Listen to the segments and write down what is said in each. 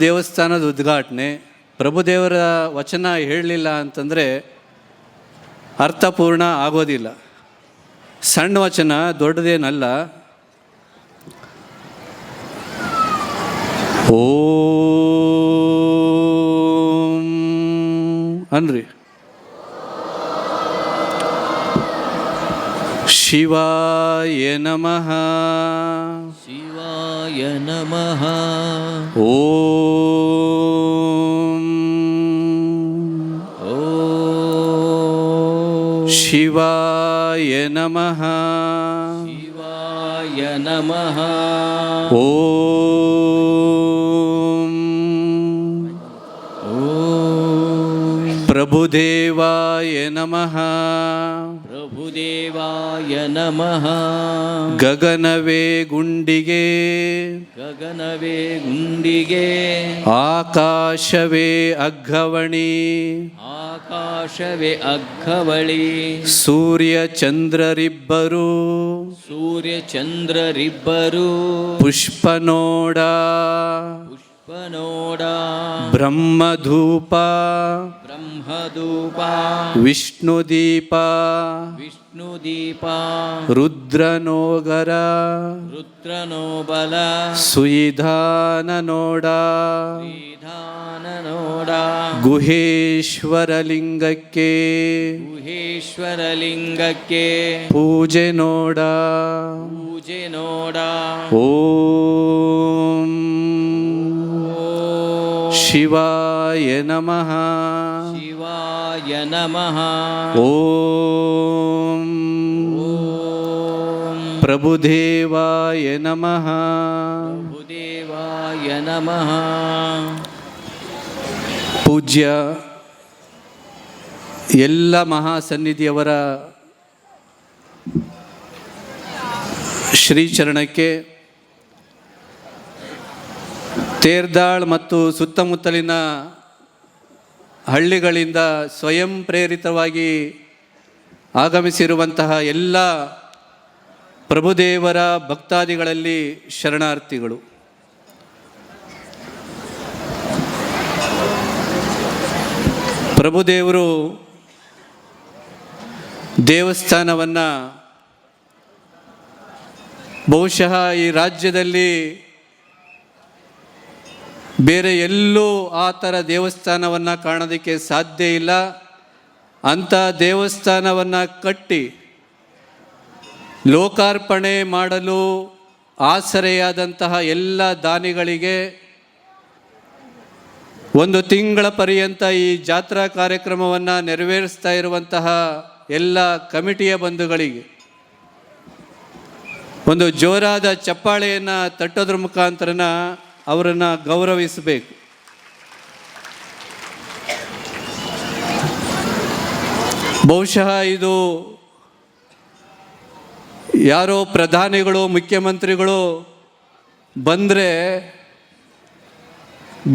ದೇವಸ್ಥಾನದ ಉದ್ಘಾಟನೆ ಪ್ರಭುದೇವರ ವಚನ ಹೇಳಲಿಲ್ಲ ಅಂತಂದರೆ ಅರ್ಥಪೂರ್ಣ ಆಗೋದಿಲ್ಲ. ಸಣ್ಣ ವಚನ ದೊಡ್ಡದೇನಲ್ಲ. ಓಂ ಅನ್ರಿ. शिवाय नमः। शिवाय नमः। ॐ शिवाय नमः। शिवाय नमः। ॐ। प्रभुदेवाय नमः। ಪ್ರಭುದೇವಾಯ ನಮಃ. ಗಗನವೇ ಗುಂಡಿಗೆ. ಗಗನವೇ ಗುಂಡಿಗೆ. ಆಕಾಶವೇ ಅಗ್ಗವಣಿ. ಆಕಾಶವೇ ಅಗ್ಗವಳಿ. ಸೂರ್ಯ ಚಂದ್ರರಿಬ್ಬರು. ಸೂರ್ಯ ಚಂದ್ರರಿಬ್ಬರು. ಪುಷ್ಪನೋಡ. ಪುಷ್ಪನೋಡ ಬ್ರಹ್ಮಧೂಪ ಬ್ರಹ್ಮಧೂಪ ವಿಷ್ಣುದೀಪ ವಿಷ್ಣುದೀಪ ರುದ್ರನೋಗರ ರುದ್ರನೋಬಲ ಸುಯಿಧಾನ ನೋಡ ವಿಧಾನ ನೋಡ ಗುಹೇಶ್ವರ ಲಿಂಗಕ್ಕೆ ಗುಹೇಶ್ವರ ಲಿಂಗಕ್ಕೆ ಪೂಜೆ ನೋಡ ಪೂಜೆ ನೋಡ. ಓಂ ಶಿವಾಯ ನಮಃ. ಶಿವಾಯ ನಮಃ. ಓಂ ಪ್ರಭುದೇವಾಯ ನಮಃ. ಪ್ರಭುದೇವಾಯ ನಮಃ. ಪೂಜ್ಯ ಎಲ್ಲ ಮಹಾಸನ್ನಿಧಿಯವರ ಶ್ರೀಚರಣಕ್ಕೆ ತೇರ್ದಾಳ್ ಮತ್ತು ಸುತ್ತಮುತ್ತಲಿನ ಹಳ್ಳಿಗಳಿಂದ ಸ್ವಯಂ ಪ್ರೇರಿತವಾಗಿ ಆಗಮಿಸಿರುವಂತಹ ಎಲ್ಲ ಪ್ರಭುದೇವರ ಭಕ್ತಾದಿಗಳಲ್ಲಿ ಶರಣಾರ್ಥಿಗಳು. ಪ್ರಭುದೇವರು ದೇವಸ್ಥಾನವನ್ನು ಬಹುಶಃ ಈ ರಾಜ್ಯದಲ್ಲಿ ಬೇರೆ ಎಲ್ಲೂ ಆ ಥರ ದೇವಸ್ಥಾನವನ್ನು ಕಾಣೋದಕ್ಕೆ ಸಾಧ್ಯ ಇಲ್ಲ. ಅಂಥ ದೇವಸ್ಥಾನವನ್ನು ಕಟ್ಟಿ ಲೋಕಾರ್ಪಣೆ ಮಾಡಲು ಆಸರೆಯಾದಂತಹ ಎಲ್ಲ ದಾನಿಗಳಿಗೆ ಒಂದು ತಿಂಗಳ ಪರ್ಯಂತ ಈ ಜಾತ್ರಾ ಕಾರ್ಯಕ್ರಮವನ್ನು ನೆರವೇರಿಸ್ತಾ ಇರುವಂತಹ ಎಲ್ಲ ಕಮಿಟಿಯ ಬಂಧುಗಳಿಗೆ ಒಂದು ಜೋರಾದ ಚಪ್ಪಾಳೆಯನ್ನು ತಟ್ಟೋದ್ರ ಮುಖಾಂತರನ ಅವರನ್ನು ಗೌರವಿಸಬೇಕು. ಬಹುಶಃ ಇದು ಯಾರೋ ಪ್ರಧಾನಿಗಳು, ಮುಖ್ಯಮಂತ್ರಿಗಳು ಬಂದರೆ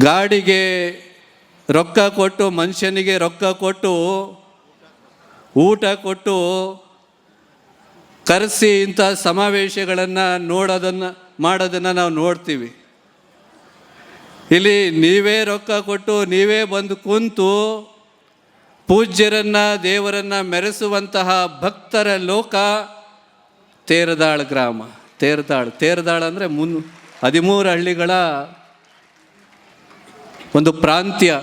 ಗಾಡಿಗೆ ರೊಕ್ಕ ಕೊಟ್ಟು, ಮನುಷ್ಯನಿಗೆ ರೊಕ್ಕ ಕೊಟ್ಟು, ಊಟ ಕೊಟ್ಟು ಕರೆಸಿ ಇಂಥ ಸಮಾವೇಶಗಳನ್ನು ನೋಡೋದನ್ನು, ಮಾಡೋದನ್ನು ನಾವು ನೋಡ್ತೀವಿ. ಇಲ್ಲಿ ನೀವೇ ರೊಕ್ಕ ಕೊಟ್ಟು ನೀವೇ ಬಂದು ಕುಂತು ಪೂಜ್ಯರನ್ನು ದೇವರನ್ನು ಮೆರೆಸುವಂತಹ ಭಕ್ತರ ಲೋಕ ತೇರದಾಳ್ ಗ್ರಾಮ. ತೇರದಾಳ್. ತೇರದಾಳ್ ಅಂದರೆ ಮುನ್ ಹದಿಮೂರು ಹಳ್ಳಿಗಳ ಒಂದು ಪ್ರಾಂತ್ಯ.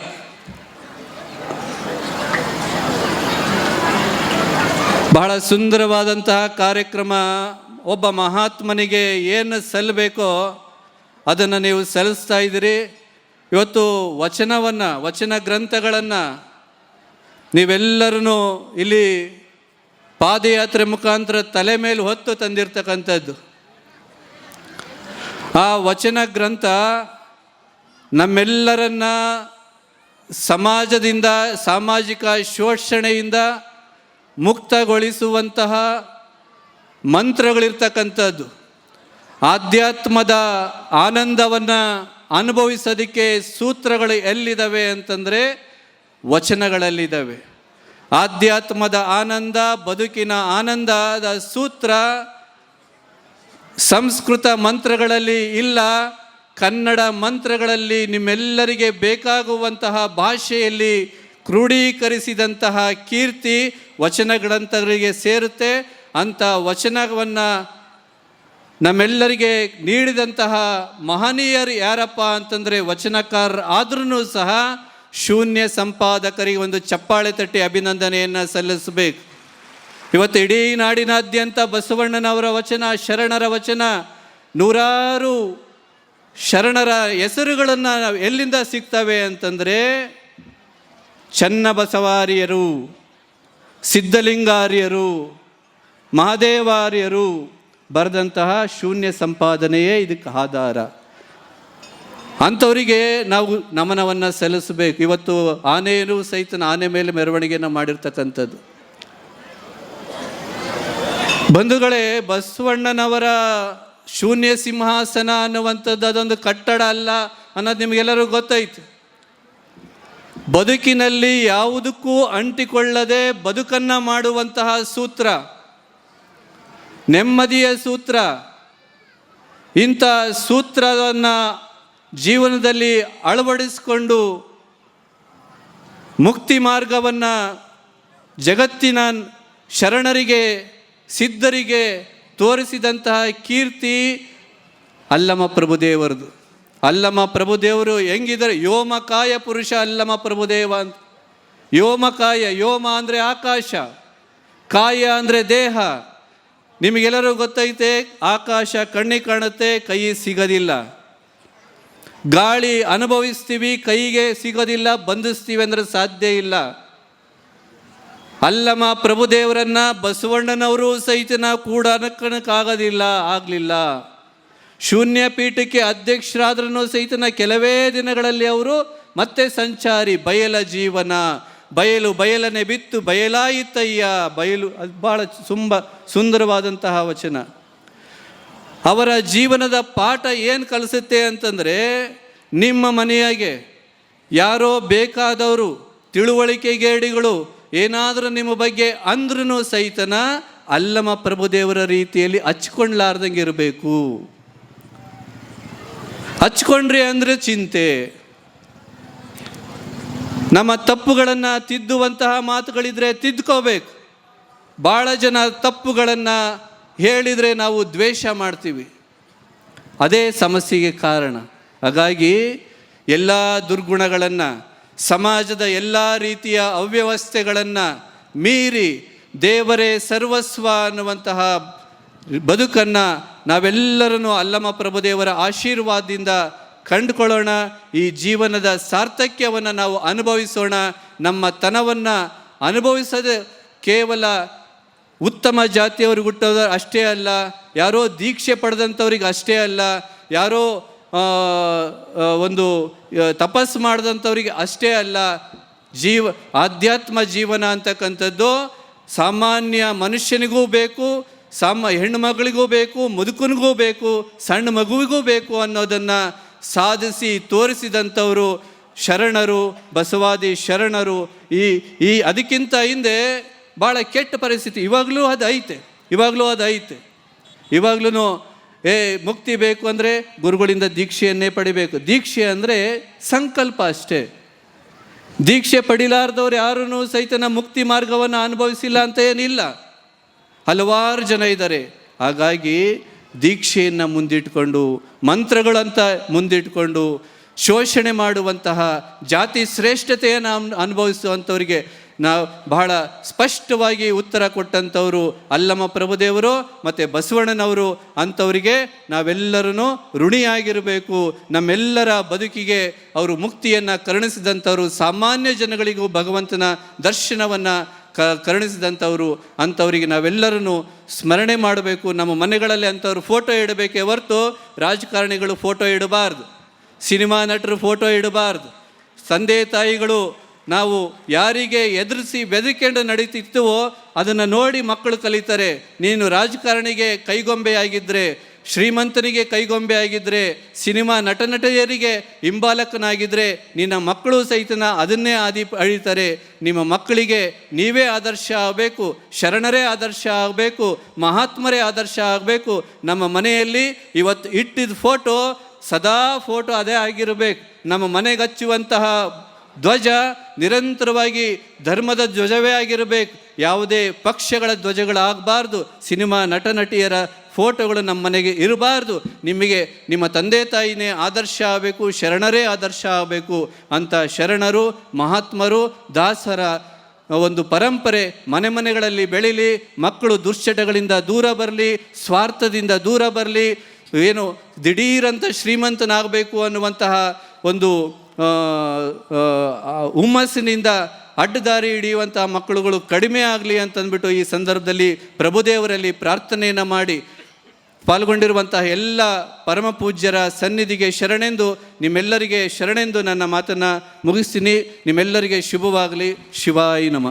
ಬಹಳ ಸುಂದರವಾದಂತಹ ಕಾರ್ಯಕ್ರಮ. ಒಬ್ಬ ಮಹಾತ್ಮನಿಗೆ ಏನು ಸಲ್ಲಬೇಕೋ ಅದನ್ನು ನೀವು ಸಲ್ಲಿಸ್ತಾ ಇದ್ದೀರಿ. ಇವತ್ತು ವಚನವನ್ನು, ವಚನ ಗ್ರಂಥಗಳನ್ನು ನೀವೆಲ್ಲರೂ ಇಲ್ಲಿ ಪಾದಯಾತ್ರೆ ಮುಖಾಂತರ ತಲೆ ಮೇಲೆ ಹೊತ್ತು ತಂದಿರ್ತಕ್ಕಂಥದ್ದು. ಆ ವಚನ ಗ್ರಂಥ ನಮ್ಮೆಲ್ಲರನ್ನ ಸಮಾಜದಿಂದ, ಸಾಮಾಜಿಕ ಶೋಷಣೆಯಿಂದ ಮುಕ್ತಗೊಳಿಸುವಂತಹ ಮಂತ್ರಗಳಿರ್ತಕ್ಕಂಥದ್ದು. ಆಧ್ಯಾತ್ಮದ ಆನಂದವನ್ನು ಅನುಭವಿಸೋದಕ್ಕೆ ಸೂತ್ರಗಳು ಎಲ್ಲಿದ್ದಾವೆ ಅಂತಂದರೆ ವಚನಗಳಲ್ಲಿದ್ದಾವೆ ಆಧ್ಯಾತ್ಮದ ಆನಂದ, ಬದುಕಿನ ಆನಂದದ ಸೂತ್ರ ಸಂಸ್ಕೃತ ಮಂತ್ರಗಳಲ್ಲಿ ಇಲ್ಲ. ಕನ್ನಡ ಮಂತ್ರಗಳಲ್ಲಿ ನಿಮ್ಮೆಲ್ಲರಿಗೆ ಬೇಕಾಗುವಂತಹ ಭಾಷೆಯಲ್ಲಿ ಕ್ರೋಢೀಕರಿಸಿದಂತಹ ಕೀರ್ತಿ ವಚನಗಳಂತರಿಗೆ ಸೇರುತ್ತೆ. ಅಂಥ ವಚನವನ್ನು ನಮ್ಮೆಲ್ಲರಿಗೆ ನೀಡಿದಂತಹ ಮಹನೀಯರು ಯಾರಪ್ಪ ಅಂತಂದರೆ ವಚನಕಾರರು ಆದ್ರೂ ಸಹ ಶೂನ್ಯ ಸಂಪಾದಕರಿಗೆ ಒಂದು ಚಪ್ಪಾಳೆ ತಟ್ಟಿ ಅಭಿನಂದನೆಯನ್ನು ಸಲ್ಲಿಸಬೇಕು. ಇವತ್ತು ಇಡೀ ನಾಡಿನಾದ್ಯಂತ ಬಸವಣ್ಣನವರ ವಚನ, ಶರಣರ ವಚನ, ನೂರಾರು ಶರಣರ ಹೆಸರುಗಳನ್ನು ಎಲ್ಲಿಂದ ಸಿಗ್ತವೆ ಅಂತಂದರೆ ಚನ್ನಬಸವಾರಿಯರು, ಸಿದ್ಧಲಿಂಗಾರ್ಯರು, ಮಹಾದೇವಾರ್ಯರು ಬರೆದಂತಹ ಶೂನ್ಯ ಸಂಪಾದನೆಯೇ ಇದಕ್ಕೆ ಆಧಾರ. ಅಂಥವರಿಗೆ ನಾವು ನಮನವನ್ನು ಸಲ್ಲಿಸಬೇಕು. ಇವತ್ತು ಆನೆಯರು ಸಹಿತ ಆನೆ ಮೇಲೆ ಮೆರವಣಿಗೆಯನ್ನು ಮಾಡಿರ್ತಕ್ಕಂಥದ್ದು. ಬಂಧುಗಳೇ, ಬಸವಣ್ಣನವರ ಶೂನ್ಯ ಸಿಂಹಾಸನ ಅನ್ನುವಂಥದ್ದು ಅದೊಂದು ಕಟ್ಟಡ ಅಲ್ಲ ಅನ್ನೋದು ನಿಮಗೆಲ್ಲರಿಗೂ ಗೊತ್ತಾಯ್ತು ಬದುಕಿನಲ್ಲಿ ಯಾವುದಕ್ಕೂ ಅಂಟಿಕೊಳ್ಳದೆ ಬದುಕನ್ನು ಮಾಡುವಂತಹ ಸೂತ್ರ. ನೆಮ್ಮದಿಯ ಸೂತ್ರ. ಇಂಥ ಸೂತ್ರವನ್ನು ಜೀವನದಲ್ಲಿ ಅಳವಡಿಸಿಕೊಂಡು ಮುಕ್ತಿ ಮಾರ್ಗವನ್ನು ಜಗತ್ತಿನ ಶರಣರಿಗೆ, ಸಿದ್ಧರಿಗೆ ತೋರಿಸಿದಂತಹ ಕೀರ್ತಿ ಅಲ್ಲಮ ಪ್ರಭುದೇವರದು ಅಲ್ಲಮ ಪ್ರಭುದೇವರು ಹೆಂಗಿದ್ದಾರೆ? ಯೋಮಕಾಯ ಪುರುಷ ಅಲ್ಲಮ ಪ್ರಭುದೇವ ಅಂತ. ಯೋಮಕಾಯ ಯೋಮ ಅಂದರೆ ಆಕಾಶ. ಕಾಯ ಅಂದರೆ ದೇಹ. ನಿಮಗೆಲ್ಲರೂ ಗೊತ್ತೈತೆ, ಆಕಾಶ ಕಣ್ಣಿಗೆ ಕಾಣುತ್ತೆ, ಕೈ ಸಿಗೋದಿಲ್ಲ. ಗಾಳಿ ಅನುಭವಿಸ್ತೀವಿ, ಕೈಗೆ ಸಿಗೋದಿಲ್ಲ, ಬಂಧಿಸ್ತೀವಿ ಅಂದರೆ ಸಾಧ್ಯ ಇಲ್ಲ. ಅಲ್ಲಮ್ಮ ಪ್ರಭುದೇವರನ್ನ ಬಸವಣ್ಣನವರು ಸಹಿತನ ಕೂಡ ಅನ್ನಕ್ಕಾಗೋದಿಲ್ಲ ಆಗಲಿಲ್ಲ. ಶೂನ್ಯ ಪೀಠಕ್ಕೆ ಅಧ್ಯಕ್ಷರಾದ್ರೂ ಸಹಿತನ ಕೆಲವೇ ದಿನಗಳಲ್ಲಿ ಅವರು ಮತ್ತೆ ಸಂಚಾರಿ ಬಯಲ ಜೀವನ. ಬಯಲು ಬಯಲನೆ ಬಿತ್ತು ಬಯಲಾಯಿತಯ್ಯ. ಬಯಲು ಅದು ಭಾಳ ತುಂಬ ಸುಂದರವಾದಂತಹ ವಚನ. ಅವರ ಜೀವನದ ಪಾಠ ಏನು ಕಲಿಸುತ್ತೆ ಅಂತಂದರೆ, ನಿಮ್ಮ ಮನೆಯಾಗೆ ಯಾರೋ ಬೇಕಾದವರು ತಿಳುವಳಿಕೆಗೇಡಿಗಳು ಏನಾದರೂ ನಿಮ್ಮ ಬಗ್ಗೆ ಅಂದ್ರೂ ಸಹಿತನ ಅಲ್ಲಮ ಪ್ರಭುದೇವರ ರೀತಿಯಲ್ಲಿ ಹಚ್ಕೊಳ್ಲಾರ್ದಂಗೆ ಇರಬೇಕು. ಹಚ್ಕೊಂಡ್ರಿ ಅಂದರೆ ಚಿಂತೆ. ನಮ್ಮ ತಪ್ಪುಗಳನ್ನು ತಿದ್ದುವಂತಹ ಮಾತುಗಳಿದ್ರೆ ತಿದ್ಕೋಬೇಕು. ಭಾಳ ಜನ ತಪ್ಪುಗಳನ್ನು ಹೇಳಿದರೆ ನಾವು ದ್ವೇಷ ಮಾಡ್ತೀವಿ. ಅದೇ ಸಮಸ್ಯೆಗೆ ಕಾರಣ. ಹಾಗಾಗಿ ಎಲ್ಲ ದುರ್ಗುಣಗಳನ್ನು, ಸಮಾಜದ ಎಲ್ಲ ರೀತಿಯ ಅವ್ಯವಸ್ಥೆಗಳನ್ನು ಮೀರಿ ದೇವರೇ ಸರ್ವಸ್ವ ಅನ್ನುವಂತಹ ಬದುಕನ್ನು ನಾವೆಲ್ಲರನ್ನು ಅಲ್ಲಮ ಪ್ರಭುದೇವರ ಆಶೀರ್ವಾದದಿಂದ ಕಂಡುಕೊಳ್ಳೋಣ, ಈ ಜೀವನದ ಸಾರ್ಥಕ್ಯವನ್ನು ನಾವು ಅನುಭವಿಸೋಣ. ನಮ್ಮ ತನವನ್ನು ಅನುಭವಿಸದೆ ಕೇವಲ ಉತ್ತಮ ಜಾತಿಯವ್ರಿಗೆ ಹುಟ್ಟೋದು ಅಷ್ಟೇ ಅಲ್ಲ, ಯಾರೋ ದೀಕ್ಷೆ ಪಡೆದಂಥವ್ರಿಗೆ ಅಷ್ಟೇ ಅಲ್ಲ, ಯಾರೋ ಒಂದು ತಪಸ್ಸು ಮಾಡಿದಂಥವ್ರಿಗೆ ಅಷ್ಟೇ ಅಲ್ಲ. ಜೀವ, ಆಧ್ಯಾತ್ಮ ಜೀವನ ಅಂತಕ್ಕಂಥದ್ದು ಸಾಮಾನ್ಯ ಮನುಷ್ಯನಿಗೂ ಬೇಕು, ಸಾಮ, ಹೆಣ್ಣು ಮಗಳಿಗೂ ಬೇಕು, ಮುದುಕನಿಗೂ ಬೇಕು, ಸಣ್ಣ ಮಗುವಿಗೂ ಬೇಕು ಅನ್ನೋದನ್ನು ಸಾಧಿಸಿ ತೋರಿಸಿದಂಥವರು ಶರಣರು, ಬಸವಾದಿ ಶರಣರು. ಈ ಈ ಅದಕ್ಕಿಂತ ಹಿಂದೆ ಭಾಳ ಕೆಟ್ಟ ಪರಿಸ್ಥಿತಿ. ಇವಾಗಲೂ ಅದು ಐತೆ. ಇವಾಗಲೂ ಅದು ಐತೆ. ಇವಾಗ್ಲೂ ಏ, ಮುಕ್ತಿ ಬೇಕು ಅಂದರೆ ಗುರುಗಳಿಂದ ದೀಕ್ಷೆಯನ್ನೇ ಪಡಿಬೇಕು. ದೀಕ್ಷೆ ಅಂದರೆ ಸಂಕಲ್ಪ ಅಷ್ಟೇ. ದೀಕ್ಷೆ ಪಡಿಲಾರ್ದವ್ರು ಯಾರೂ ಸಹಿತನ ಮುಕ್ತಿ ಮಾರ್ಗವನ್ನು ಅನುಭವಿಸಿಲ್ಲ ಅಂತ ಏನಿಲ್ಲ. ಹಲವಾರು ಜನ ಇದ್ದಾರೆ. ಹಾಗಾಗಿ ದೀಕ್ಷೆಯನ್ನು ಮುಂದಿಟ್ಕೊಂಡು, ಮಂತ್ರಗಳಂತ ಮುಂದಿಟ್ಕೊಂಡು, ಶೋಷಣೆ ಮಾಡುವಂತಹ ಜಾತಿ ಶ್ರೇಷ್ಠತೆಯನ್ನು ಅನ್- ಅನುಭವಿಸುವಂಥವರಿಗೆ ನಾವು ಬಹಳ ಸ್ಪಷ್ಟವಾಗಿ ಉತ್ತರ ಕೊಟ್ಟಂಥವರು ಅಲ್ಲಮ್ಮ ಪ್ರಭುದೇವರು ಮತ್ತು ಬಸವಣ್ಣನವರು ಅಂಥವರಿಗೆ ನಾವೆಲ್ಲರೂ ಋಣಿಯಾಗಿರಬೇಕು. ನಮ್ಮೆಲ್ಲರ ಬದುಕಿಗೆ ಅವರು ಮುಕ್ತಿಯನ್ನು ಕರುಣಿಸಿದಂಥವರು ಸಾಮಾನ್ಯ ಜನಗಳಿಗೂ ಭಗವಂತನ ದರ್ಶನವನ್ನು ಕ ಕರುಣಿಸಿದಂಥವರು, ಅಂಥವರಿಗೆ ನಾವೆಲ್ಲರನ್ನು ಸ್ಮರಣೆ ಮಾಡಬೇಕು. ನಮ್ಮ ಮನೆಗಳಲ್ಲಿ ಅಂಥವ್ರು ಫೋಟೋ ಇಡಬೇಕೇ ಹೊರತು ರಾಜಕಾರಣಿಗಳು ಫೋಟೋ ಇಡಬಾರ್ದು. ಸಿನಿಮಾ ನಟರು ಫೋಟೋ ಇಡಬಾರ್ದು. ತಂದೆ ತಾಯಿಗಳು ನಾವು ಯಾರಿಗೆ ಎದುರಿಸಿ ಬೆದರಿಕೊಂಡು ನಡೀತಿತ್ತವೋ ಅದನ್ನು ನೋಡಿ ಮಕ್ಕಳು ಕಲಿತಾರೆ. ನೀನು ರಾಜಕಾರಣಿಗೆ ಕೈಗೊಂಬೆಯಾಗಿದ್ದರೆ ಶ್ರೀಮಂತನಿಗೆ ಕೈಗೊಂಬೆ ಆಗಿದ್ದರೆ ಸಿನಿಮಾ ನಟ ನಟಿಯರಿಗೆ ಹಿಂಬಾಲಕನಾಗಿದ್ದರೆ ನಿನ್ನ ಮಕ್ಕಳು ಸಹಿತನ ಅದನ್ನೇ ಆದಿ ಅಳಿತಾರೆ. ನಿಮ್ಮ ಮಕ್ಕಳಿಗೆ ನೀವೇ ಆದರ್ಶ ಆಗಬೇಕು, ಶರಣರೇ ಆದರ್ಶ ಆಗಬೇಕು, ಮಹಾತ್ಮರೇ ಆದರ್ಶ ಆಗಬೇಕು. ನಮ್ಮ ಮನೆಯಲ್ಲಿ ಇವತ್ತು ಇಟ್ಟಿದ್ದ ಫೋಟೋ ಸದಾ ಫೋಟೋ ಅದೇ ಆಗಿರಬೇಕು. ನಮ್ಮ ಮನೆಗೆ ಹಚ್ಚುವಂತಹ ಧ್ವಜ ನಿರಂತರವಾಗಿ ಧರ್ಮದ ಧ್ವಜವೇ ಆಗಿರಬೇಕು. ಯಾವುದೇ ಪಕ್ಷಗಳ ಧ್ವಜಗಳಾಗಬಾರ್ದು. ಸಿನಿಮಾ ನಟ ನಟಿಯರ ಫೋಟೋಗಳು ನಮ್ಮ ಮನೆಗೆ ಇರಬಾರ್ದು. ನಿಮಗೆ ನಿಮ್ಮ ತಂದೆ ತಾಯಿನೇ ಆದರ್ಶ ಆಗಬೇಕು, ಶರಣರೇ ಆದರ್ಶ ಆಗಬೇಕು ಅಂತ ಶರಣರು, ಮಹಾತ್ಮರು, ದಾಸರ ಒಂದು ಪರಂಪರೆ ಮನೆ ಮನೆಗಳಲ್ಲಿ ಬೆಳೀಲಿ, ಮಕ್ಕಳು ದುಶ್ಚಟಗಳಿಂದ ದೂರ ಬರಲಿ, ಸ್ವಾರ್ಥದಿಂದ ದೂರ ಬರಲಿ, ಏನು ದಿಢೀರಂತ ಶ್ರೀಮಂತನಾಗಬೇಕು ಅನ್ನುವಂತಹ ಒಂದು ಹುಮ್ಮಸ್ಸಿನಿಂದ ಅಡ್ಡದಾರಿ ಹಿಡಿಯುವಂತಹ ಮಕ್ಕಳುಗಳು ಕಡಿಮೆ ಆಗಲಿ ಅಂತಂದ್ಬಿಟ್ಟು ಈ ಸಂದರ್ಭದಲ್ಲಿ ಪ್ರಭುದೇವರಲ್ಲಿ ಪ್ರಾರ್ಥನೆಯನ್ನು ಮಾಡಿ ಪಾಲ್ಗೊಂಡಿರುವಂತಹ ಎಲ್ಲ ಪರಮಪೂಜ್ಯರ ಸನ್ನಿಧಿಗೆ ಶರಣೆಂದು ನಿಮ್ಮೆಲ್ಲರಿಗೆ ಶರಣೆಂದು ನನ್ನ ಮಾತನ್ನು ಮುಗಿಸ್ತೀನಿ. ನಿಮ್ಮೆಲ್ಲರಿಗೆ ಶುಭವಾಗಲಿ. ಶಿವಾಯಿ ನಮ.